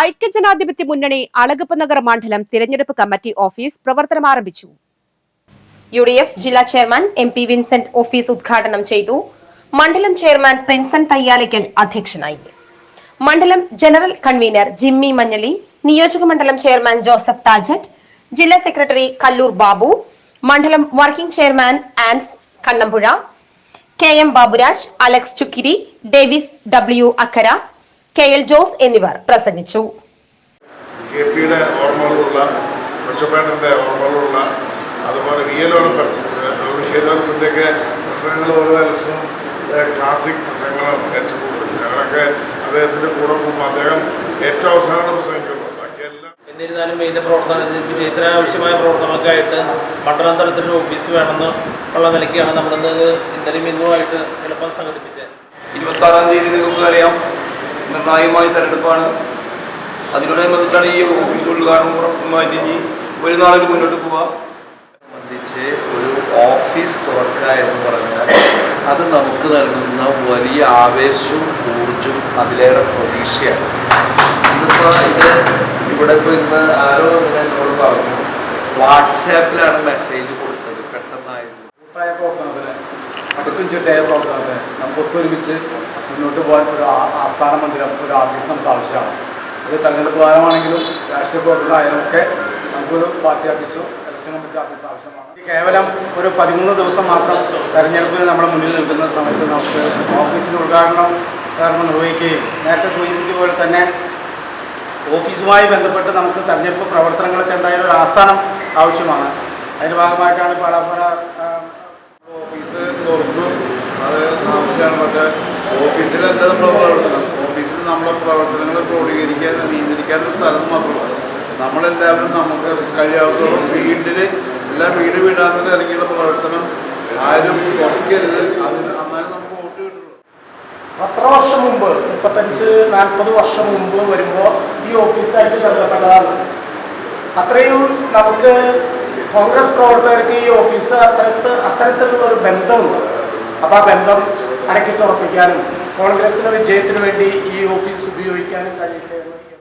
ഐക്യജനാധിപത്യ മുന്നണി അളകപ്പ് നഗർ മണ്ഡലം തിരഞ്ഞെടുപ്പ് കമ്മിറ്റി ഓഫീസ് പ്രവർത്തനം ആരംഭിച്ചു. യു ഡി എഫ് ജില്ലാ chairman M P Vincent office ഉദ്ഘാടനം ചെയ്തു. മണ്ഡലം ചെയർമാൻ പ്രിൻസൺ തയ്യാലയ്ക്കൻ അധ്യക്ഷനായി. മണ്ഡലം ജനറൽ കൺവീനർ ജിമ്മി മഞ്ഞളി നിയോജക മണ്ഡലം ചെയർമാൻ ജോസഫ് താജറ്റ് ജില്ലാ സെക്രട്ടറി കല്ലൂർ ബാബു മണ്ഡലം working chairman Ans Kannampuzha K M Baburaj Alex Chukkiri Davis W Akkara K L Jose എന്നിവർ പ്രസംഗിച്ചു. കെ പിയുടെ ഓർമ്മകളുള്ള കൊച്ചപ്പേട്ടന്റെ ഓർമ്മകളുള്ള അതുപോലെ വി എൽ ഓർമ്മൻ വി എൽ ഓർമ്മന്റെയൊക്കെ പ്രസംഗങ്ങൾ ഓരോ ദിവസവും ക്ലാസിക് പ്രസംഗങ്ങളും ഏറ്റവും കൂടുതൽ ഞങ്ങളൊക്കെ അദ്ദേഹത്തിന്റെ കൂടെ പോകുമ്പോൾ അദ്ദേഹം ഏറ്റവും അവസാനം പ്രസംഗിക്കുള്ളൂ ബാക്കിയെല്ലാം എന്നിരുന്നാലും ഇതിന്റെ പ്രവർത്തനം വിജയത്തിന് ആവശ്യമായ പ്രവർത്തനങ്ങൾക്കായിട്ട് മണ്ഡലം തലത്തിലൊരു ഓഫീസ് വേണമെന്ന് ഉള്ള നിലയ്ക്കാണ് നമ്മളിന്ന് ഇന്നലെയും ഇന്നുമായിട്ട് എളുപ്പം സംഘടിപ്പിച്ചത്. ഇരുപത്താറാം തീയതി നിങ്ങൾക്ക് അറിയാം നിർണായകമായ തെരഞ്ഞെടുപ്പാണ്. അതിനോടനുബന്ധിച്ചാണ് ഈ ഓഫീസ് ഉദ്ഘാടനം മാറ്റി ഇനി ഒരു നാളിൽ മുന്നോട്ട് പോവുക. സംബന്ധിച്ച് ഒരു ഓഫീസ് തുറക്കുക എന്ന് പറഞ്ഞാൽ അത് നമുക്ക് നൽകുന്ന വലിയ ആവേശവും ഊർജവും അതിലേറെ പ്രതീക്ഷയാണ്. ഇന്നിപ്പോൾ ഇത് ഇവിടെ ഇപ്പോൾ ഇന്ന് ആരോ ഇങ്ങനെ എന്നോട് പറഞ്ഞു വാട്സാപ്പിലാണ് മെസ്സേജ് കൊടുത്തത് പെട്ടെന്നായിരുന്നു. അഭിപ്രായ പ്രവർത്തനത്തിന് അടുക്കും ചിട്ടയായ പ്രവർത്തനത്തിന് നമുക്ക് ഒത്തൊരുമിച്ച് മുന്നോട്ട് പോകാൻ ഒരു ആസ്ഥാന മന്ദിരം ഒരു ഓഫീസ് നമുക്ക് ആവശ്യമാണ്. അത് തെരഞ്ഞെടുപ്പ് കാലമാണെങ്കിലും രാഷ്ട്രീയ പ്രവർത്തനമായാലും ഒക്കെ നമുക്കൊരു പാർട്ടി ഓഫീസോ ഇലക്ഷൻ കമ്മിറ്റി ആഫീസോ ആവശ്യമാണ്. കേവലം ഒരു പതിമൂന്ന് ദിവസം മാത്രം തെരഞ്ഞെടുപ്പിന് നമ്മുടെ മുന്നിൽ നിൽക്കുന്ന സമയത്ത് നമുക്ക് ഓഫീസിന് ഉദ്ഘാടനം കാരണം നിർവഹിക്കുകയും നേരത്തെ സൂചിപ്പിച്ച പോലെ തന്നെ ഓഫീസുമായി ബന്ധപ്പെട്ട് നമുക്ക് തെരഞ്ഞെടുപ്പ് പ്രവർത്തനങ്ങൾക്ക് എന്തായാലും ഒരു ആസ്ഥാനം ആവശ്യമാണ്. അതിന്റെ ഭാഗമായിട്ടാണ് പല പല ഓഫീസ് തുറന്നു. അത് ആവശ്യമാണ്. പക്ഷേ ഓഫീസിലല്ല നമ്മുടെ പ്രവർത്തനം. ഓഫീസിൽ നമ്മുടെ പ്രവർത്തനങ്ങൾ ക്രോഡീകരിക്കാൻ നിയന്ത്രിക്കാൻ സ്ഥലം മാത്രമല്ല നമ്മളെല്ലാവരും നമുക്ക് കഴിയാവുന്നതോളം ഫീൽഡിൽ എല്ലാ വീട് വീടാന്നിട്ട് ഇറങ്ങിയുള്ള പ്രവർത്തനം ആരും കുറയ്ക്കരുത്. അതിന് എന്നാലും നമുക്ക് വോട്ട് കിട്ടുള്ളൂ. അത്ര വർഷം മുമ്പ് മുപ്പത്തഞ്ച് നാൽപ്പത് വർഷം മുമ്പ് വരുമ്പോൾ ഈ ഓഫീസായിട്ട് ബന്ധപ്പെട്ടതാണ്. അത്രയും നമുക്ക് കോൺഗ്രസ് പ്രവർത്തകർക്ക് ഈ ഓഫീസ് അത്തരത്ത് അത്തരത്തിലുള്ള ഒരു ബന്ധമുണ്ട്. അപ്പോൾ ആ ബന്ധം അരക്കിട്ടുറപ്പിക്കാനും കോൺഗ്രസിന് വിജയത്തിനു വേണ്ടി ഈ ഓഫീസ് ഉപയോഗിക്കാനും എന്ന്